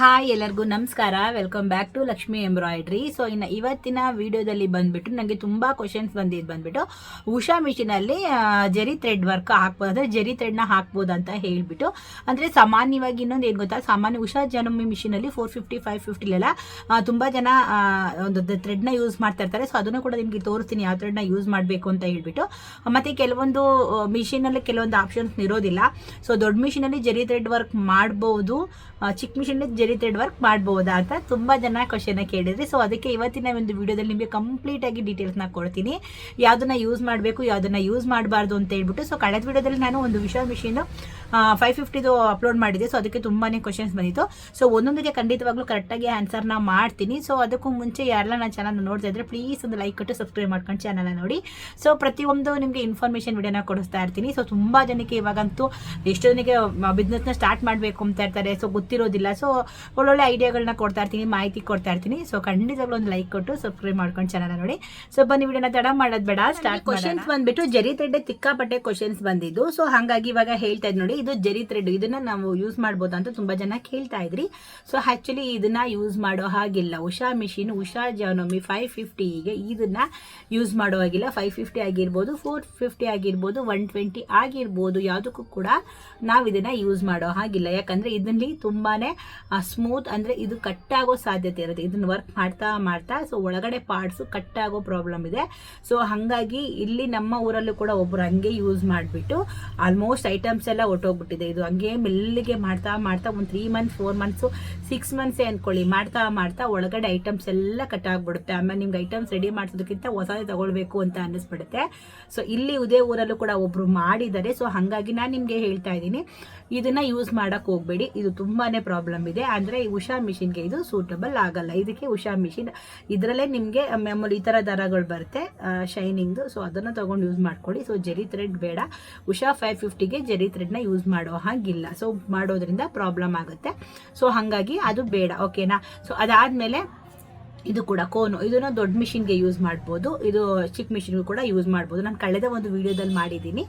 Hi ಎಲ್ಲರಿಗೂ ನಮಸ್ಕಾರ. Welcome back to Lakshmi embroidery so ಇನ್ನು ಇವತ್ತಿನ ವಿಡಿಯೋದಲ್ಲಿ ಬಂದ್ಬಿಟ್ಟು ನನಗೆ ತುಂಬ ಕ್ವಶನ್ಸ್ ಬಂದಿದ್ದು ಬಂದ್ಬಿಟ್ಟು, ಉಷಾ ಮಿಷಿನಲ್ಲಿ ಜರಿ ಥ್ರೆಡ್ ವರ್ಕ್ ಹಾಕ್ಬೋದು, ಅಂದರೆ ಜರಿ ಥ್ರೆಡ್ನ ಹಾಕ್ಬೋದು ಅಂತ ಹೇಳಿಬಿಟ್ಟು, ಅಂದರೆ ಸಾಮಾನ್ಯವಾಗಿ ಇನ್ನೊಂದು ಏನು ಗೊತ್ತಾ? ಸಾಮಾನ್ಯ ಉಷಾ ಜನಮಿ ಮಿಷಿನಲ್ಲಿ ಫೋರ್ ಫಿಫ್ಟಿ ಫೈವ್ ಫಿಫ್ಟಿಲೆಲ್ಲ ತುಂಬ ಜನ ಒಂದು ಥ್ರೆಡ್ನ ಯೂಸ್ ಮಾಡ್ತಾ ಇರ್ತಾರೆ. ಸೊ ಅದನ್ನು ಕೂಡ ನಿಮಗೆ ತೋರಿಸ್ತೀನಿ ಯಾವ ಥ್ರೆಡ್ನ ಯೂಸ್ ಮಾಡಬೇಕು ಅಂತ ಹೇಳಿಬಿಟ್ಟು. ಮತ್ತು ಕೆಲವೊಂದು ಮಿಷಿನಲ್ಲಿ ಕೆಲವೊಂದು ಆಪ್ಷನ್ಸ್ ಇರೋದಿಲ್ಲ. ಸೊ ದೊಡ್ಡ ಮಿಷಿನಲ್ಲಿ ಜರಿ ಥ್ರೆಡ್ ವರ್ಕ್ ಮಾಡ್ಬೋದು. ಚಿಕ್ಕ ಮಿಷಿನಲ್ಲಿ ಜರಿ ಥ್ರೆಡ್ ವರ್ಕ್ ಮಾಡ್ಬೋದಾ ಅಂತ ತುಂಬ ಜನ ಕ್ವಶನ್ ಕೇಳಿದ್ರಿ. ಸೊ ಅದಕ್ಕೆ ಇವತ್ತಿನ ಒಂದು ವಿಡಿಯೋದಲ್ಲಿ ನಿಮಗೆ ಕಂಪ್ಲೀಟ್ ಆಗಿ ಡೀಟೇಲ್ಸ್ನ ಕೊಡ್ತೀನಿ. ಯಾವುದನ್ನ ಯೂಸ್ ಮಾಡಬೇಕು, ಯಾವುದನ್ನ ಯೂಸ್ ಮಾಡಬಾರ್ದು ಅಂತ ಹೇಳ್ಬಿಟ್ಟು. ಸೊ ಕಳೆದ ವಿಡಿಯೋದಲ್ಲಿ ನಾನು ಒಂದು ವಿಶಾಲ್ ಮಿಷಿನ್ ಫೈವ್ ಫಿಫ್ಟಿದು ಅಪ್ಲೋಡ್ ಮಾಡಿದೆ ಸೊ ಅದಕ್ಕೆ ತುಂಬಾ ಕ್ವಶನ್ಸ್ ಬಂದಿತ್ತು. ಸೊ ಒಂದೊಂದಿಗೆ ಖಂಡಿತವಾಗ್ಲೂ ಕರೆಕ್ಟಾಗಿ ಆನ್ಸರ್ನ ಮಾಡ್ತೀನಿ. ಸೊ ಅದಕ್ಕೂ ಮುಂಚೆ ಯಾರೆಲ್ಲ ನಾನು ಚಾನಲ್ ನೋಡ್ತಾ ಇದ್ರೆ ಪ್ಲೀಸ್ ಒಂದು ಲೈಕ್ ಕೊಟ್ಟು ಸಬ್ಸ್ಕ್ರೈಬ್ ಮಾಡ್ಕೊಂಡು ಚಾನಲ್ನ ನೋಡಿ. ಸೊ ಪ್ರತಿಯೊಂದು ನಿಮಗೆ ಇನ್ಫಾರ್ಮೇಷನ್ ವಿಡಿಯೋನ ಕೊಡಿಸ್ತಾ ಇರ್ತೀನಿ. ಸೊ ತುಂಬ ಜನಕ್ಕೆ ಇವಾಗಂತೂ ಎಷ್ಟೋ ಜನಕ್ಕೆ ಬಿಸ್ನೆಸ್ನ ಸ್ಟಾರ್ಟ್ ಮಾಡಬೇಕು ಅಂತ ಇರ್ತಾರೆ. ಸೊ ಗೊತ್ತಿರೋದಿಲ್ಲ. ಸೊ ಒಳ್ಳೊಳ್ಳೆ ಐಡಿಯಾಗಳನ್ನ ಕೊಡ್ತಾ ಇರ್ತೀನಿ ಮಾಹಿತಿ ಕೊಡ್ತಾ ಇರ್ತೀನಿ. ಸೊ ಖಂಡಿತವಾಗ್ಲೂ ಒಂದು ಲೈಕ್ ಕೊಟ್ಟು ಸಬ್ಸ್ಕ್ರೈಬ್ ಮಾಡ್ಕೊಂಡು ಚಾನಲ್ ನೋಡಿ. ಸೊ ಬನ್ನಿ ವಿಡಿಯೋನ ತಡ ಮಾಡೋದು ಬೇಡ ಸ್ಟಾರ್ಟ್ ಕ್ವಶನ್ಸ್ ಬಂದ್ಬಿಟ್ಟು ಜರಿ ಥ್ರೆಡ್ ತಿಕ್ಕಾಪಟ್ಟೆ ಕ್ವಶನ್ಸ್ ಬಂದಿದ್ದು. ಸೊ ಹಾಗಾಗಿ ಇವಾಗ ಹೇಳ್ತಾ ಇದ್ ನೋಡಿ ಇದು ಜರಿ ಥ್ರೆಡ್ ಇದನ್ನ ನಾವು ಯೂಸ್ ಮಾಡ್ಬೋದು ಅಂತ ತುಂಬಾ ಜನ ಕೇಳ್ತಾ ಇದ್ರಿ. ಸೊ ಆಕ್ಚುಲಿ ಇದನ್ನ ಯೂಸ್ ಮಾಡೋ ಹಾಗಿಲ್ಲ. Usha machine Usha Janome five ಫಿಫ್ಟಿಗೆ ಇದನ್ನ ಯೂಸ್ ಮಾಡೋ ಹಾಗಿಲ್ಲ. ಫೈವ್ ಫಿಫ್ಟಿ ಆಗಿರ್ಬೋದು ಫೋರ್ ಫಿಫ್ಟಿ ಆಗಿರ್ಬೋದು ಒನ್ ಟ್ವೆಂಟಿ ಆಗಿರ್ಬೋದು ಯಾವುದಕ್ಕೂ ಕೂಡ ನಾವು ಇದನ್ನ ಯೂಸ್ ಮಾಡೋ ಹಾಗಿಲ್ಲ. ಯಾಕಂದ್ರೆ ಇದರಲ್ಲಿ ತುಂಬಾನೇ ಸ್ಮೂತ್ ಅಂದ್ರೆ ಇದು ಕಟ್ ಆಗೋ ಸಾಧ್ಯತೆ ಇರುತ್ತೆ. ಇದನ್ನ ವರ್ಕ್ ಮಾಡ್ತಾ ಮಾಡ್ತಾ ಸೊ ಒಳಗಡೆ ಪಾರ್ಟ್ಸ್ ಕಟ್ ಆಗೋ ಪ್ರಾಬ್ಲಮ್ ಇದೆ. ಸೊ ಹಾಗಾಗಿ ಇಲ್ಲಿ ನಮ್ಮ ಊರಲ್ಲೂ ಕೂಡ ಒಬ್ರು ಹಂಗೆ ಯೂಸ್ ಮಾಡಿಬಿಟ್ಟು ಆಲ್ಮೋಸ್ಟ್ ಐಟಮ್ಸ್ ಎಲ್ಲ ಹೊಟ್ಟೋಗ್ಬಿಟ್ಟಿದೆ ಇದು ಹಂಗೆ ಮೆಲ್ಲಿಗೆ ಮಾಡ್ತಾ ಮಾಡ್ತಾ ಒಂದು three months four months six ಮಂತ್ಸೇ ಅನ್ಕೊಳ್ಳಿ. ಮಾಡ್ತಾ ಮಾಡ್ತಾ ಒಳಗಡೆ ಐಟಮ್ಸ್ ಎಲ್ಲ ಕಟ್ ಆಗ್ಬಿಡುತ್ತೆ. ಆಮೇಲೆ ನಿಮ್ಗೆ ಐಟಮ್ಸ್ ರೆಡಿ ಮಾಡಿಸೋದಕ್ಕಿಂತ ಹೊಸದೇ ತಗೊಳ್ಬೇಕು ಅಂತ ಅನ್ನಿಸ್ಬಿಡುತ್ತೆ. ಸೊ ಇಲ್ಲಿ ಇದೇ ಊರಲ್ಲೂ ಕೂಡ ಒಬ್ರು ಮಾಡಿದ್ದಾರೆ. ಸೊ ಹಾಗಾಗಿ ನಾನು ನಿಮಗೆ ಹೇಳ್ತಾ ಇದ್ದೀನಿ. ಇದನ್ನ ಯೂಸ್ ಮಾಡಕ್ ಹೋಗಬೇಡಿ. ಇದು ತುಂಬಾನೇ ಪ್ರಾಬ್ಲಮ್ ಇದೆ. ಅಂದ್ರೆ ಈ ಉಷಾ ಮಿಷಿನ್ಗೆ ಇದು ಸೂಟಬಲ್ ಆಗಲ್ಲ. ಇದಕ್ಕೆ ಉಷಾ ಮಿಷಿನ್ ಇದರಲ್ಲೇ ನಿಮಗೆ ಮೆಮೂಲಿ ಈ ಥರ ದರಗಳು ಬರುತ್ತೆ ಶೈನಿಂಗ್ದು ಸೊ ಅದನ್ನು ತೊಗೊಂಡು ಯೂಸ್ ಮಾಡ್ಕೊಳ್ಳಿ. ಸೊ ಜರಿ ಥ್ರೆಡ್ ಬೇಡ. ಉಷಾ ಫೈವ್ ಫಿಫ್ಟಿಗೆ ಜರಿ ಥ್ರೆಡ್ನ ಯೂಸ್ ಮಾಡೋ ಹಾಗಿಲ್ಲ. ಸೊ ಮಾಡೋದ್ರಿಂದ ಪ್ರಾಬ್ಲಮ್ ಆಗುತ್ತೆ. ಸೊ ಹಾಗಾಗಿ ಅದು ಬೇಡ. ಓಕೆನಾ ಸೊ ಅದಾದಮೇಲೆ ಇದು ಕೂಡ ಕೋನು. ಇದನ್ನು ದೊಡ್ಡ ಮಿಷಿನ್ಗೆ ಯೂಸ್ ಮಾಡ್ಬೋದು. ಇದು ಚಿಕ್ಕ ಮಿಷಿನ್ಗೂ ಕೂಡ ಯೂಸ್ ಮಾಡ್ಬೋದು. ನಾನು ಕಳೆದ ಒಂದು ವಿಡಿಯೋದಲ್ಲಿ ಮಾಡಿದ್ದೀನಿ.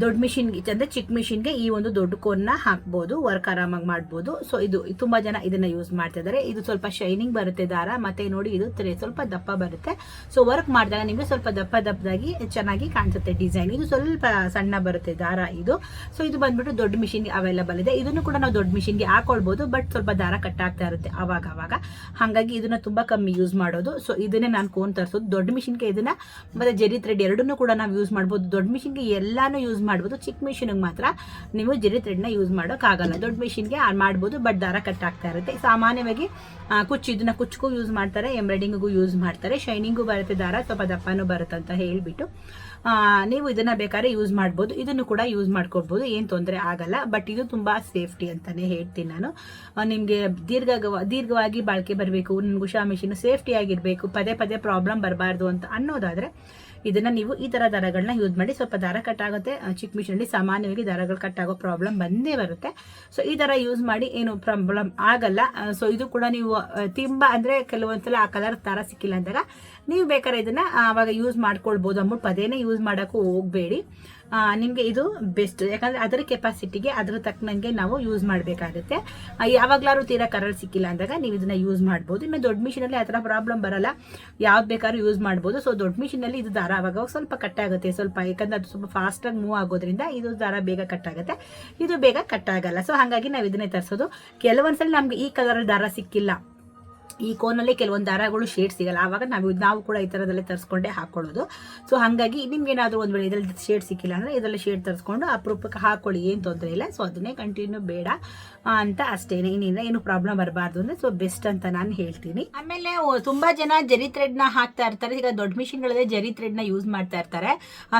ದೊಡ್ಡ ಮಿಷಿನ್ಗೆ ಅಂದರೆ ಚಿಕ್ಕ ಮಿಷಿನ್ಗೆ ಈ ಒಂದು ದೊಡ್ಡ ಕೋನ್ನ ಹಾಕ್ಬೋದು ವರ್ಕ್ ಆರಾಮಾಗಿ ಮಾಡ್ಬೋದು. ಸೊ ಇದು ತುಂಬ ಜನ ಇದನ್ನ ಯೂಸ್ ಮಾಡ್ತಾ ಇದ್ದಾರೆ ಇದು ಸ್ವಲ್ಪ ಶೈನಿಂಗ್ ಬರುತ್ತೆ ದಾರ, ಮತ್ತೆ ನೋಡಿ ಇದು ಸ್ವಲ್ಪ ದಪ್ಪ ಬರುತ್ತೆ. ಸೊ ವರ್ಕ್ ಮಾಡಿದಾಗ ನಿಮಗೆ ಸ್ವಲ್ಪ ದಪ್ಪ ದಪ್ಪದಾಗಿ ಚೆನ್ನಾಗಿ ಕಾಣಿಸುತ್ತೆ ಡಿಸೈನ್ ಇದು ಸ್ವಲ್ಪ ಸಣ್ಣ ಬರುತ್ತೆ ದಾರ ಇದು. ಸೊ ಇದು ಬಂದ್ಬಿಟ್ಟು ದೊಡ್ಡ ಮಿಷಿನ್ಗೆ ಅವೈಲಬಲ್ ಇದೆ. ಇದನ್ನು ಕೂಡ ನಾವು ದೊಡ್ಡ ಮಿಷಿನ್ಗೆ ಹಾಕೊಳ್ಬೋದು ಬಟ್ ಸ್ವಲ್ಪ ದಾರ ಕಟ್ ಆಗ್ತಾ ಇರುತ್ತೆ ಅವಾಗ ಅವಾಗ. ಹಾಗಾಗಿ ಇದನ್ನ ತುಂಬಾ ಕಮ್ಮಿ ಯೂಸ್ ಮಾಡೋದು. ಸೊ ಇದನ್ನೇ ನಾನು ಕೋನ್ ತರಿಸೋದು. ದೊಡ್ಡ ಮಿಷಿನ್ಗೆ ಇದನ್ನ ಮತ್ತೆ ಜರಿ ಥ್ರೆಡ್ ಎರಡನ್ನೂ ಕೂಡ ನಾವು ಯೂಸ್ ಮಾಡ್ಬೋದು. ದೊಡ್ಡ ಮಿಷಿನ್ಗೆ ಎಲ್ಲಾನು ಯೂಸ್ ಮಾಡ್ಬೋದು. ಚಿಕ್ಕ ಮಿಷಿನಿಗೆ ಮಾತ್ರ ನೀವು ಜರಿ ಥ್ರೆಡ್ನ ಯೂಸ್ ಮಾಡೋಕ್ಕಾಗಲ್ಲ ದೊಡ್ಡ ಮಿಷಿನ್ಗೆ ಮಾಡ್ಬೋದು, ಬಟ್ ದಾರ ಕಟ್ ಆಗ್ತಾ ಇರುತ್ತೆ. ಸಾಮಾನ್ಯವಾಗಿ ಕುಚ್ಚು ಇದನ್ನ ಕುಚ್ಚಗೂ ಯೂಸ್ ಮಾಡ್ತಾರೆ ಎಂಬ್ರಾಯ್ಡಿಂಗಿಗೂ ಯೂಸ್ ಮಾಡ್ತಾರೆ. ಶೈನಿಂಗು ಬರುತ್ತೆ ದಾರ ಸ್ವಲ್ಪ ದಪ್ಪನೂ ಬರುತ್ತೆ ಅಂತ ಹೇಳಿಬಿಟ್ಟು ನೀವು ಇದನ್ನ ಬೇಕಾದ್ರೆ ಯೂಸ್ ಮಾಡ್ಬೋದು. ಇದನ್ನು ಕೂಡ ಯೂಸ್ ಮಾಡ್ಕೊಬೋದು ಏನು ತೊಂದರೆ ಆಗಲ್ಲ. ಬಟ್ ಇದು ತುಂಬಾ ಸೇಫ್ಟಿ ಅಂತಾನೆ ಹೇಳ್ತೀನಿ ನಾನು. ನಿಮಗೆ ದೀರ್ಘ ದೀರ್ಘವಾಗಿ ಬಾಳಿಕೆ ಬರಬೇಕು, ನಿಮ್ಗೆ ಉಷಾ ಮಿಷಿನ್ ಸೇಫ್ಟಿ ಆಗಿರಬೇಕು, ಪದೇ ಪದೇ ಪ್ರಾಬ್ಲಮ್ ಬರಬಾರ್ದು ಅಂತ ಅನ್ನೋದಾದ್ರೆ ಇದನ್ನ ನೀವು ಈ ಥರ ದಾರಗಳನ್ನ ಯೂಸ್ ಮಾಡಿ ಸ್ವಲ್ಪ ದಾರ ಕಟ್ ಆಗುತ್ತೆ. ಆ, ಚಿಕ್ಕ ಮಿಷಿನಲ್ಲಿ ಸಾಮಾನ್ಯವಾಗಿ ದಾರಗಳು ಕಟ್ ಆಗೋ ಪ್ರಾಬ್ಲಮ್ ಬಂದೇ ಬರುತ್ತೆ. ಸೊ ಈ ಥರ ಯೂಸ್ ಮಾಡಿ ಏನು ಪ್ರಾಬ್ಲಮ್ ಆಗಲ್ಲ. ಸೊ ಇದು ಕೂಡ ನೀವು ತುಂಬ ತಿಂಬ ಅಂದ್ರೆ ಕೆಲವೊಂದ್ಸಲ ಆ ಕಲರ್ ದಾರ ಸಿಕ್ಕಿಲ್ಲ ಅಂದಾಗ ನೀವು ಬೇಕಾದ್ರೆ ಇದನ್ನ ಆವಾಗ ಯೂಸ್ ಮಾಡ್ಕೊಳ್ಬೋದು. ಅಮ್ಮ ಪದೇನೆ ಯೂಸ್ ಮಾಡೋಕ್ಕೂ ಹೋಗಬೇಡಿ. ನಿಮಗೆ ಇದು ಬೆಸ್ಟ್ ಯಾಕಂದ್ರೆ ಅದರ ಕೆಪಾಸಿಟಿಗೆ ಅದ್ರ ತಕ್ಕನಂಗೆ ನಾವು ಯೂಸ್ ಮಾಡಬೇಕಾಗುತ್ತೆ. ಯಾವಾಗಲಾದ್ರೂ ತೀರಾ ಕರಲ್ ಸಿಕ್ಕಿಲ್ಲ ಅಂದಾಗ ನೀವು ಇದನ್ನ ಯೂಸ್ ಮಾಡ್ಬೋದು. ಇನ್ನು ದೊಡ್ಡ ಮಿಷಿನಲ್ಲಿ ಆ ಥರ ಪ್ರಾಬ್ಲಮ್ ಬರಲ್ಲ. ಯಾವ್ದು ಬೇಕಾದ್ರೂ ಯೂಸ್ ಮಾಡ್ಬೋದು. ಸೊ ದೊಡ್ಡ ಮಿಷಿನಲ್ಲಿ ಇದು ದಾರ ಆವಾಗ ಸ್ವಲ್ಪ ಕಟ್ ಆಗುತ್ತೆ. ಸ್ವಲ್ಪ, ಯಾಕಂದ್ರೆ ಅದು ಸ್ವಲ್ಪ ಫಾಸ್ಟಾಗಿ ಮೂವ್ ಆಗೋದ್ರಿಂದ ಇದು ದಾರ ಬೇಗ ಕಟ್ ಆಗುತ್ತೆ. ಇದು ಬೇಗ ಕಟ್ ಆಗಲ್ಲ. ಸೊ ಹಾಗಾಗಿ ನಾವು ಇದನ್ನೇ ತರಿಸೋದು. ಕೆಲವೊಂದ್ಸಲ ನಮ್ಗೆ ಈ ಕಲರ್ ದಾರ ಸಿಕ್ಕಿಲ್ಲ. ಈ ಕೋನಲ್ಲಿ ಕೆಲವೊಂದು ದಾರಗಳು ಶೇಡ್ ಸಿಗಲ್ಲ. ಆವಾಗ ನಾವು ನಾವು ಕೂಡ ಈ ಥರದಲ್ಲೇ ತರಿಸ್ಕೊಂಡೇ ಹಾಕೊಳ್ಳೋದು. ಸೊ ಹಾಗಾಗಿ ನಿಮ್ಗೆ ಏನಾದರೂ ಒಂದು ವೇಳೆ ಇದರಲ್ಲಿ ಶೇಡ್ ಸಿಕ್ಕಿಲ್ಲ ಅಂದರೆ ಇದರಲ್ಲಿ ಶೇಡ್ ತರಿಸ್ಕೊಂಡು ಅಪರೂಪಕ್ಕೆ ಹಾಕೊಳ್ಳಿ. ಏನು ತೊಂದರೆ ಇಲ್ಲ. ಸೊ ಅದನ್ನೇ ಕಂಟಿನ್ಯೂ ಬೇಡ ಅಂತ ಅಷ್ಟೇ. ಇನ್ನಿಂದ ಏನು ಪ್ರಾಬ್ಲಮ್ ಬರಬಾರ್ದು ಅಂದರೆ ಸೊ ಬೆಸ್ಟ್ ಅಂತ ನಾನು ಹೇಳ್ತೀನಿ. ಆಮೇಲೆ ತುಂಬ ಜನ ಜರಿ ಥ್ರೆಡ್ನ ಹಾಕ್ತಾ ಇರ್ತಾರೆ. ಈಗ ದೊಡ್ಡ ಮಿಷಿನ್ಗಳಲ್ಲೇ ಜರಿ ಥ್ರೆಡ್ನ ಯೂಸ್ ಮಾಡ್ತಾ ಇರ್ತಾರೆ.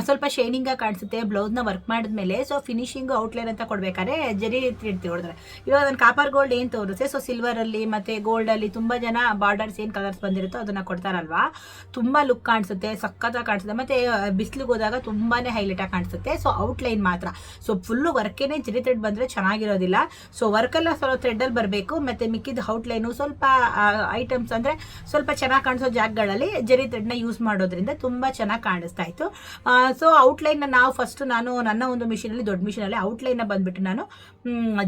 ಸ್ವಲ್ಪ ಶೈನಿಂಗ್ ಆಗಿ ಕಾಣಿಸುತ್ತೆ ಬ್ಲೌಸ್ನ ವರ್ಕ್ ಮಾಡಿದ್ಮೇಲೆ. ಸೊ ಫಿನಿಶಿಂಗ್ ಔಟ್ಲೈನ್ ಅಂತ ಕೊಡ್ಬೇಕಾದ್ರೆ ಜರಿ ಥ್ರೆಡ್ ತೋರಿದ್ರೆ ಇವಾಗ ನಾನು ಕಾಪರ್ ಗೋಲ್ಡ್ ಏನು ತೋರಿಸುತ್ತೆ ಸೊ ಸಿಲ್ವರಲ್ಲಿ ಮತ್ತು ಅಲ್ಲಿ ತುಂಬಾ ಜನ ಬಾರ್ಡರ್ಸ್ ಏನು ಕಲರ್ಸ್ ಬಂದಿರುತ್ತೋ ಅದನ್ನ ಕೊಡ್ತಾರಲ್ವಾ? ತುಂಬಾ ಲುಕ್ ಕಾಣಿಸುತ್ತೆ, ಸಖತ್ತಾಗಿ ಕಾಣಿಸುತ್ತೆ. ಮತ್ತೆ ಬಿಸಿಲಿಗೆ ಹೋದಾಗ ತುಂಬಾನೇ ಹೈಲೈಟ್ ಆಗಿ ಕಾಣಿಸುತ್ತೆ. ಸೊ ಔಟ್ಲೈನ್ ಮಾತ್ರ. ಸೊ ಫುಲ್ಲು ವರ್ಕೇನೆ ಜರಿ ಥ್ರೆಡ್ ಬಂದ್ರೆ ಚೆನ್ನಾಗಿರೋದಿಲ್ಲ. ಸೊ ವರ್ಕೆಲ್ಲ ಸ್ವಲ್ಪ ಥ್ರೆಡ್ಡಲ್ಲಿ ಬರಬೇಕು. ಮತ್ತೆ ಮಿಕ್ಕಿದ ಔಟ್ಲೈನು ಸ್ವಲ್ಪ ಐಟಮ್ಸ್ ಅಂದ್ರೆ ಸ್ವಲ್ಪ ಚೆನ್ನಾಗಿ ಕಾಣಿಸೋ ಜಾಗಗಳಲ್ಲಿ ಜರಿ ಥ್ರೆಡ್ನ ಯೂಸ್ ಮಾಡೋದ್ರಿಂದ ತುಂಬಾ ಚೆನ್ನಾಗಿ ಕಾಣಿಸ್ತಾ ಇತ್ತು. ಸೊ ಔಟ್ಲೈನ್ ನಾವು ಫಸ್ಟ್ ನಾನು ನನ್ನ ಒಂದು ಮಿಷಿನಲ್ಲಿ ದೊಡ್ಡ ಮಿಷಿನಲ್ಲಿ ಔಟ್ಲೈನ್ ಬಂದ್ಬಿಟ್ಟು ನಾನು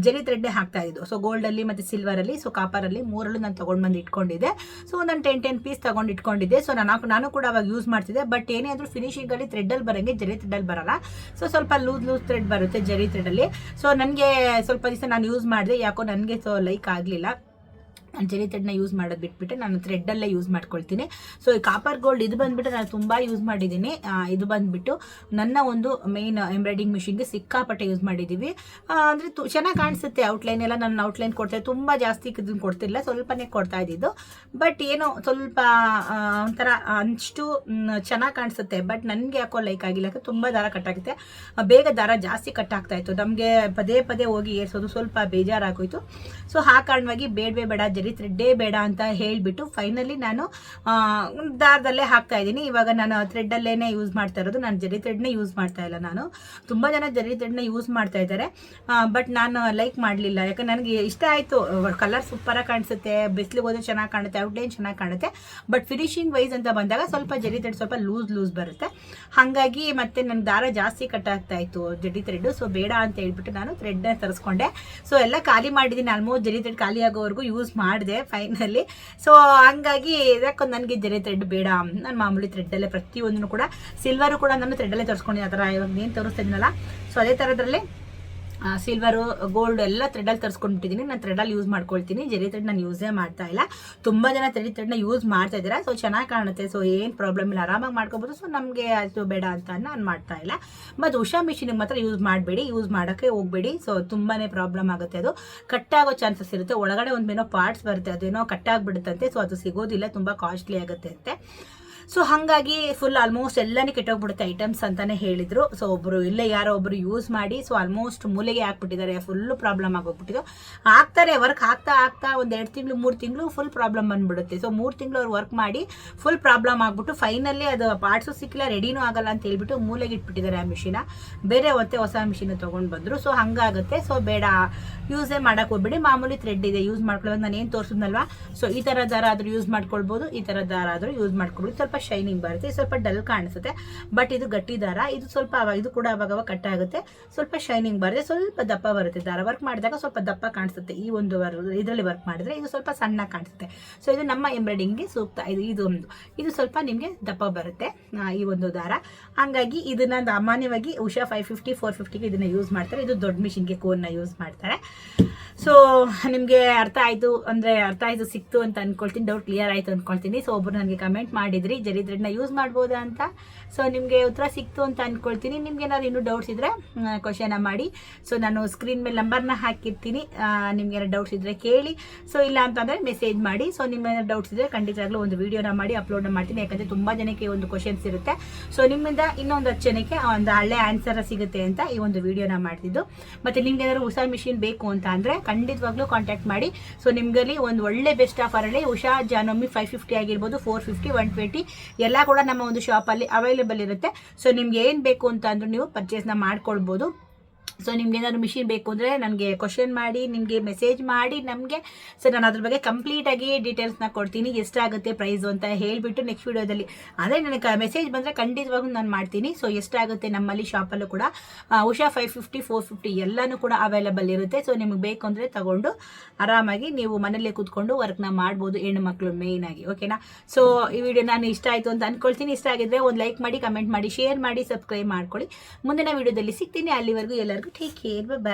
ಜೆರಿ ಜರಿ ಥ್ರೆಡ್ನೇ ಹಾಕ್ತಾ ಇದ್ದು. ಸೊ ಗೋಲ್ಡಲ್ಲಿ ಮತ್ತು ಸಿಲ್ವರಲ್ಲಿ ಸೊ ಕಾಪರಲ್ಲಿ ಮೂರಲ್ಲೂ ನಾನು ತೊಗೊಂಡು ಬಂದು ಇಟ್ಕೊಂಡಿದ್ದೆ. ಸೊ ಒಂದೊಂದು ಟೆನ್ ಟೆನ್ ಪೀಸ್ ತೊಗೊಂಡು ಇಟ್ಕೊಂಡಿದ್ದೆ. ಸೊ ನಾನು ನಾನು ಕೂಡ ಅವಾಗ ಯೂಸ್ ಮಾಡ್ತಿದ್ದೆ. ಬಟ್ ಏನೇ ಆದರೂ ಫಿನಿಶಿಂಗಲ್ಲಿ ಥ್ರೆಡ್ಡಲ್ಲಿ ಬರೋಂಗೆ ಜರಿ ಥ್ರೆಡ್ಡಲ್ಲಿ ಬರಲ್ಲ. ಸೊ ಸ್ವಲ್ಪ ಲೂಸ್ ಲೂಸ್ ಥ್ರೆಡ್ ಬರುತ್ತೆ ಜರಿ ಥ್ರೆಡಲ್ಲಿ ಸೊ ನನಗೆ ಸ್ವಲ್ಪ ದಿವಸ ನಾನು ಯೂಸ್ ಮಾಡಿದೆ. ಯಾಕೋ ನನಗೆ ಸೊ ಲೈಕ್ ಆಗಲಿಲ್ಲ. ಜರಿ ಥ್ರೆಡ್ನ ಯೂಸ್ ಮಾಡೋದು ಬಿಟ್ಬಿಟ್ಟು ನಾನು ಥ್ರೆಡ್ಡಲ್ಲೇ ಯೂಸ್ ಮಾಡ್ಕೊಳ್ತೀನಿ. ಸೊ ಈ ಕಾಪರ್ ಗೋಲ್ಡ್ ಇದು ಬಂದ್ಬಿಟ್ಟು ನಾನು ತುಂಬ ಯೂಸ್ ಮಾಡಿದ್ದೀನಿ. ಇದು ಬಂದ್ಬಿಟ್ಟು ನನ್ನ ಒಂದು ಮೇನ್ ಎಂಬ್ರಾಯ್ಡಿಂಗ್ ಮಿಷಿನ್ಗೆ ಸಿಕ್ಕಾಪಟ್ಟೆ ಯೂಸ್ ಮಾಡಿದ್ದೀವಿ ಅಂದರೆ ತು, ಚೆನ್ನಾಗಿ ಕಾಣಿಸುತ್ತೆ ಔಟ್ಲೈನ್ ಎಲ್ಲ. ನಾನು ಔಟ್ಲೈನ್ ಕೊಡ್ತೇನೆ ತುಂಬ ಜಾಸ್ತಿ ಇದನ್ನು ಕೊಡ್ತಿಲ್ಲ ಸ್ವಲ್ಪನೇ ಕೊಡ್ತಾ ಇದ್ದಿದ್ದು. ಬಟ್ ಏನೋ ಸ್ವಲ್ಪ ಒಂಥರ ಅಷ್ಟು ಚೆನ್ನಾಗಿ ಕಾಣಿಸುತ್ತೆ. ಬಟ್ ನನಗೆ ಯಾಕೋ ಲೈಕ್ ಆಗಿಲ್ಲ. ಯಾಕೆ ತುಂಬ ದಾರ ಕಟ್ಟಾಗುತ್ತೆ ಬೇಗ ದಾರ ಜಾಸ್ತಿ ಕಟ್ ಆಗ್ತಾ ಇತ್ತು. ನಮಗೆ ಪದೇ ಪದೇ ಹೋಗಿ ಏರ್ಸೋದು ಸ್ವಲ್ಪ ಬೇಜಾರಾಗೋಯಿತು. ಸೊ ಆ ಕಾರಣವಾಗಿ ಬೇಡವೇ ಬೇಡ. ಜರಿ ಥ್ರೆಡ್ಡೇ ಬೇಡ ಅಂತ ಹೇಳಿಬಿಟ್ಟು ಫೈನಲಿ ನಾನು ದಾರದಲ್ಲೇ ಹಾಕ್ತಾ ಇದ್ದೀನಿ. ಇವಾಗ ನಾನು ಥ್ರೆಡ್ಡಲ್ಲೇ ಯೂಸ್ ಮಾಡ್ತಾ ಇರೋದು. ನಾನು ಜರಿ ಥ್ರೆಡ್ನೇ ಯೂಸ್ ಮಾಡ್ತಾ ಇಲ್ಲ ನಾನು. ತುಂಬ ಜನ ಜರಿ ಥ್ರೆಡ್ನ ಯೂಸ್ ಮಾಡ್ತಾ ಇದ್ದಾರೆ. ಬಟ್ ನಾನು ಲೈಕ್ ಮಾಡಲಿಲ್ಲ. ಯಾಕಂದ್ರೆ ನನಗೆ ಇಷ್ಟ ಆಯಿತು. ಕಲರ್ ಸೂಪರಾಗಿ ಕಾಣಿಸುತ್ತೆ. ಬಿಸಿಲಿಗೆ ಹೋದ್ರೆ ಚೆನ್ನಾಗಿ ಕಾಣುತ್ತೆ. ಔಟ್ಲೈನ್ ಚೆನ್ನಾಗಿ ಕಾಣುತ್ತೆ. ಬಟ್ ಫಿನಿಶಿಂಗ್ ವೈಸ್ ಅಂತ ಬಂದಾಗ ಸ್ವಲ್ಪ ಜರಿ ಥ್ರೆಡ್ ಸ್ವಲ್ಪ ಲೂಸ್ ಲೂಸ್ ಬರುತ್ತೆ. ಹಾಗಾಗಿ ಮತ್ತೆ ನನ್ನ ದಾರ ಜಾಸ್ತಿ ಕಟ್ ಆಗ್ತಾ ಇತ್ತು ಜಡಿ ಥ್ರೆಡ್ ಸೊ ಬೇಡ ಅಂತ ಹೇಳ್ಬಿಟ್ಟು ನಾನು ಥ್ರೆಡ್ನ ತರಿಸ್ಕೊಂಡೆ. ಸೊ ಎಲ್ಲ ಖಾಲಿ ಮಾಡಿದ್ದೀನಿ. ಆಲ್ಮೋಸ್ಟ್ ಜರಿ ಥ್ರೆಡ್ ಖಾಲಿ ಆಗೋವರೆಗೂ ಯೂಸ್ ಮಾಡಿದೆ ಫೈನಲಿ ಸೊ ಹಂಗಾಗಿ ಯಾಕೊಂದು ನನಗೆ ಜರಿ ಥ್ರೆಡ್ ಬೇಡ. ನಾನು ಮಾಮೂಲಿ ಥ್ರೆಡ್ಡಲ್ಲೇ ಪ್ರತಿಯೊಂದನ್ನು ಕೂಡ ಸಿಲ್ವರು ಕೂಡ ನಾನು ಥ್ರೆಡ್ಡಲ್ಲೇ ತೋರಿಸ್ಕೊಂಡಿದ್ದೆ. ಆ ಥರ ಇವಾಗ ಏನು ತೋರಿಸ್ತಾ ಇದ್ದೀನಲ್ಲ ಸೊ ಅದೇ ಥರದ್ರಲ್ಲಿ ಸಿಲ್ವರು ಗೋಲ್ಡ್ ಎಲ್ಲ ಥ್ರೆಡಲ್ಲಿ ತರಿಸ್ಕೊಂಡ್ಬಿಟ್ಟಿದ್ದೀನಿ ನಾನು ಥ್ರೆಡಲ್ಲಿ ಯೂಸ್ ಮಾಡ್ಕೊಳ್ತೀನಿ. ಜರಿ ಥ್ರೆಡ್ ನಾನು ಯೂಸೇ ಮಾಡ್ತಾ ಇಲ್ಲ. ತುಂಬ ಜನ ಥ್ರೆಡಿ ಥ್ರೆಡ್ನ ಯೂಸ್ ಮಾಡ್ತಾ ಇದ್ದೀರಾ ಸೊ ಚೆನ್ನಾಗಿ ಕಾಣುತ್ತೆ. ಸೊ ಏನು ಪ್ರಾಬ್ಲಮ್ ಇಲ್ಲ. ಆರಾಮಾಗಿ ಮಾಡ್ಕೋಬೋದು. ಸೊ ನಮಗೆ ಅದು ಬೇಡ ಅಂತ ನಾನು ಮಾಡ್ತಾ ಇಲ್ಲ. ಮತ್ತು ಉಷಾ ಮಿಷಿನಿಗೆ ಮಾತ್ರ ಯೂಸ್ ಮಾಡಬೇಡಿ. ಯೂಸ್ ಮಾಡೋಕ್ಕೆ ಹೋಗಬೇಡಿ. ಸೊ ತುಂಬಾ ಪ್ರಾಬ್ಲಮ್ ಆಗುತ್ತೆ ಅದು. ಕಟ್ಟಾಗೋ ಚಾನ್ಸಸ್ ಇರುತ್ತೆ. ಒಳಗಡೆ ಒಂದೇನೋ ಪಾರ್ಟ್ಸ್ ಬರುತ್ತೆ. ಅದೇನೋ ಕಟ್ಟಾಗ್ಬಿಡುತ್ತಂತೆ ಸೊ ಅದು ಸಿಗೋದಿಲ್ಲ. ತುಂಬ ಕಾಸ್ಟ್ಲಿ ಆಗುತ್ತೆ ಅಂತೆ. ಸೊ ಹಾಗಾಗಿ ಫುಲ್ ಆಲ್ಮೋಸ್ಟ್ ಎಲ್ಲನೇ ಕೆಟ್ಟೋಗ್ಬಿಡುತ್ತೆ ಐಟಮ್ಸ್ ಅಂತಾನೆ ಹೇಳಿದ್ರು. ಸೊ ಒಬ್ರು ಇಲ್ಲೇ ಯಾರೋ ಒಬ್ರು ಯೂಸ್ ಮಾಡಿ ಸೊ ಆಲ್ಮೋಸ್ಟ್ ಮೂಲೆಗೆ ಹಾಕ್ಬಿಟ್ಟಿದ್ದಾರೆ. ಫುಲ್ ಪ್ರಾಬ್ಲಮ್ ಆಗೋಗ್ಬಿಟ್ಟಿದ್ದು ಹಾಕ್ತಾರೆ ವರ್ಕ್ ಹಾಕ್ತಾ ಹಾಕ್ತಾ ಒಂದು ಎರಡು ತಿಂಗಳು, ಮೂರು ತಿಂಗಳು ಫುಲ್ ಪ್ರಾಬ್ಲಮ್ ಬಂದ್ಬಿಡುತ್ತೆ. ಸೊ ಮೂರು ತಿಂಗಳು ಅವ್ರು ವರ್ಕ್ ಮಾಡಿ ಫುಲ್ ಪ್ರಾಬ್ಲಮ್ ಆಗಿಬಿಟ್ಟು ಫೈನಲ್ಲಿ ಅದು ಪಾರ್ಟ್ಸು ಸಿಕ್ಕಿಲ್ಲ ರೆಡಿನೂ ಆಗಲ್ಲ ಅಂತ ಹೇಳ್ಬಿಟ್ಟು ಮೂಲೆಗೆ ಇಟ್ಬಿಟ್ಟಿದ್ದಾರೆ ಆ ಮಿಷಿನ ಬೇರೆ ಮತ್ತೆ ಹೊಸ ಮಿಷಿನ್ ತೊಗೊಂಡು ಬಂದರು. ಸೊ ಹಂಗಾಗುತ್ತೆ. ಸೊ ಬೇಡ ಯೂಸೇ ಮಾಡೋಕೆ ಹೋಗ್ಬೇಡಿ. ಮಾಮೂಲಿ ಥ್ರೆಡ್ ಇದೆ ಯೂಸ್ ಮಾಡ್ಕೊಳ್ಳೋದು. ನಾನು ಏನು ತೋರಿಸಿದ್ನಲ್ವಾ? ಸೊ ಈ ಥರ ದಾರ ಆದರೂ ಯೂಸ್ ಮಾಡ್ಕೊಳ್ಬೋದು, ಈ ಥರ ದಾರ ಆದರೂ ಯೂಸ್ ಮಾಡ್ಕೊಳ್ಬೋದು. ಸ್ವಲ್ಪ ಶೈನಿಂಗ್ ಬರುತ್ತೆ. ಸ್ವಲ್ಪ ಡಲ್ ಕಾಣಿಸುತ್ತೆ. ಬಟ್ ಇದು ಗಟ್ಟಿ ದಾರ. ಇದು ಸ್ವಲ್ಪ ಅವಾಗ ಇದು ಕೂಡ ಅವಾಗ ಅವಾಗ ಕಟ್ ಆಗುತ್ತೆ. ಸ್ವಲ್ಪ ಶೈನಿಂಗ್ ಬರುತ್ತೆ. ಸ್ವಲ್ಪ ದಪ್ಪ ಬರುತ್ತೆ ದಾರ. ವರ್ಕ್ ಮಾಡಿದಾಗ ಸ್ವಲ್ಪ ದಪ್ಪ ಕಾಣಿಸುತ್ತೆ. ಈ ಒಂದು ಇದರಲ್ಲಿ ವರ್ಕ್ ಮಾಡಿದ್ರೆ ಇದು ಸ್ವಲ್ಪ ಸಣ್ಣ ಕಾಣಿಸುತ್ತೆ. ಸೊ ಇದು ನಮ್ಮ ಎಂಬ್ರಾಯ್ಡಿಂಗ್ಗೆ ಸೂಕ್ತ. ಇದು ಇದು ಒಂದು. ಇದು ಸ್ವಲ್ಪ ನಿಮಗೆ ದಪ್ಪ ಬರುತ್ತೆ ಈ ಒಂದು ದಾರ. ಹಂಗಾಗಿ ಇದನ್ನ ಸಾಮಾನ್ಯವಾಗಿ ಉಷಾ ಫೈವ್ ಫಿಫ್ಟಿ ಫೋರ್ ಫಿಫ್ಟಿಗೆ ಇದನ್ನ ಯೂಸ್ ಮಾಡ್ತಾರೆ. ಇದು ದೊಡ್ಡ ಮಿಷಿನ್ಗೆ ಕೋನ್ನ ಯೂಸ್ ಮಾಡ್ತಾರೆ. ಸೊ ನಿಮಗೆ ಅರ್ಥ ಆಯಿತು, ಅಂದರೆ ಅರ್ಥ ಆಯಿತು, ಸಿಕ್ತು ಅಂತ ಅನ್ಕೊಳ್ತೀನಿ ಡೌಟ್ ಕ್ಲಿಯರ್ ಆಯಿತು ಅಂದ್ಕೊಳ್ತೀನಿ ಸೊ ಒಬ್ಬರು ನನಗೆ ಕಮೆಂಟ್ ಮಾಡಿದ್ರಿ ಜರಿ ಥ್ರೆಡ್ನ ಯೂಸ್ ಮಾಡ್ಬೋದಾ ಅಂತ. ಸೊ ನಿಮಗೆ ಉತ್ತರ ಸಿಕ್ತು ಅಂತ ಅಂದ್ಕೊಳ್ತೀನಿ ನಿಮ್ಗೆ ಏನಾದ್ರು ಇನ್ನೂ ಡೌಟ್ಸ್ ಇದ್ದರೆ ಕ್ವಶನ ಮಾಡಿ. ಸೊ ನಾನು ಸ್ಕ್ರೀನ್ ಮೇಲೆ ನಂಬರ್ನ ಹಾಕಿರ್ತೀನಿ. ನಿಮ್ಗೆ ಏನಾದ್ರು ಡೌಟ್ಸ್ ಇದ್ದರೆ ಕೇಳಿ. ಸೊ ಇಲ್ಲ ಅಂತಂದರೆ ಮೆಸೇಜ್ ಮಾಡಿ. ಸೊ ನಿಮ್ಮ ಏನಾದ್ರು ಡೌಟ್ಸ್ ಇದ್ದರೆ ಖಂಡಿತವಾಗ್ಲೂ ಒಂದು ವೀಡಿಯೋನ ಮಾಡಿ ಅಪ್ಲೋಡ್ ಮಾಡ್ತೀನಿ. ಯಾಕಂದರೆ ತುಂಬ ಜನಕ್ಕೆ ಒಂದು ಕ್ವಶನ್ಸ್ ಇರುತ್ತೆ. ಸೊ ನಿಮ್ಮಿಂದ ಇನ್ನೊಂದು ಹತ್ತು ಜನಕ್ಕೆ ಒಂದು ಹಳ್ಳೆ ಆನ್ಸರ್ ಸಿಗುತ್ತೆ ಅಂತ ಈ ಒಂದು ವೀಡಿಯೋನ ಮಾಡ್ತಿದ್ದು. ಮತ್ತು ನಿಮ್ಗೆ ಏನಾದ್ರು ಹೊಸ ಮಿಷಿನ್ ಬೇಕು ಅಂತ ಅಂದರೆ ಖಂಡಿತವಾಗ್ಲೂ ಕಾಂಟ್ಯಾಕ್ಟ್ ಮಾಡಿ. ಸೊ ನಿಮ್ಗಲ್ಲಿ ಒಂದು ಒಳ್ಳೆ ಬೆಸ್ಟ್ ಆಫರಲ್ಲಿ ಉಷಾ ಜಾನೊಮ್ಮಿ ಫೈವ್ ಫಿಫ್ಟಿ ಆಗಿರ್ಬೋದು ಫೋರ್ ಫಿಫ್ಟಿ ಒನ್ ಟ್ವೆಂಟಿ ಎಲ್ಲ ಕೂಡ ನಮ್ಮ ಒಂದು ಶಾಪಲ್ಲಿ ಅವೈಲೇಬಲ್ ಇರುತ್ತೆ. ಸೊ ನಿಮ್ಗೆ ಏನು ಬೇಕು ಅಂತ ಅಂದ್ರೂ ನೀವು ಪರ್ಚೇಸ್ನ ಮಾಡ್ಕೊಳ್ಬೋದು. ಸೊ ನಿಮ್ಗೆ ಏನಾದ್ರು ಮಿಷಿನ್ ಬೇಕು ಅಂದರೆ ನನಗೆ ಕ್ವಶನ್ ಮಾಡಿ, ನಿಮಗೆ ಮೆಸೇಜ್ ಮಾಡಿ, ನಮಗೆ ಸೊ ನಾನು ಅದ್ರ ಬಗ್ಗೆ ಕಂಪ್ಲೀಟಾಗಿ ಡೀಟೇಲ್ಸ್ನ ಕೊಡ್ತೀನಿ, ಎಷ್ಟಾಗುತ್ತೆ ಪ್ರೈಸು ಅಂತ ಹೇಳಿಬಿಟ್ಟು ನೆಕ್ಸ್ಟ್ ವಿಡಿಯೋದಲ್ಲಿ. ಆದರೆ ನನಗೆ ಮೆಸೇಜ್ ಬಂದರೆ ಖಂಡಿತವಾಗೂ ನಾನು ಮಾಡ್ತೀನಿ. ಸೊ ಎಷ್ಟಾಗುತ್ತೆ ನಮ್ಮಲ್ಲಿ ಶಾಪಲ್ಲೂ ಕೂಡ Usha five fifty four fifty ಎಲ್ಲನೂ ಕೂಡ ಅವೈಲೇಬಲ್ ಇರುತ್ತೆ. ಸೊ ನಿಮಗೆ ಬೇಕು ಅಂದರೆ ತಗೊಂಡು ಆರಾಮಾಗಿ ನೀವು ಮನೆಯಲ್ಲೇ ಕೂತ್ಕೊಂಡು ವರ್ಕ್ನ ಮಾಡ್ಬೋದು ಹೆಣ್ಣು ಮಕ್ಕಳು ಮೇಯ್ನಾಗಿ ಓಕೆನಾ ಸೊ ಈ ವಿಡಿಯೋ ನಾನು ಇಷ್ಟ ಆಯಿತು ಅಂತ ಅನ್ಕೊಳ್ತೀನಿ. ಇಷ್ಟ ಆಗಿದ್ರೆ ಒಂದು ಲೈಕ್ ಮಾಡಿ ಕಮೆಂಟ್ ಮಾಡಿ ಶೇರ್ ಮಾಡಿ ಸಬ್ಸ್ಕ್ರೈಬ್ ಮಾಡ್ಕೊಳ್ಳಿ. ಮುಂದಿನ ವಿಡಿಯೋದಲ್ಲಿ ಸಿಗ್ತೀನಿ. ಅಲ್ಲಿವರೆಗೂ ಎಲ್ಲರಿಗೂ Take care. Bye bye.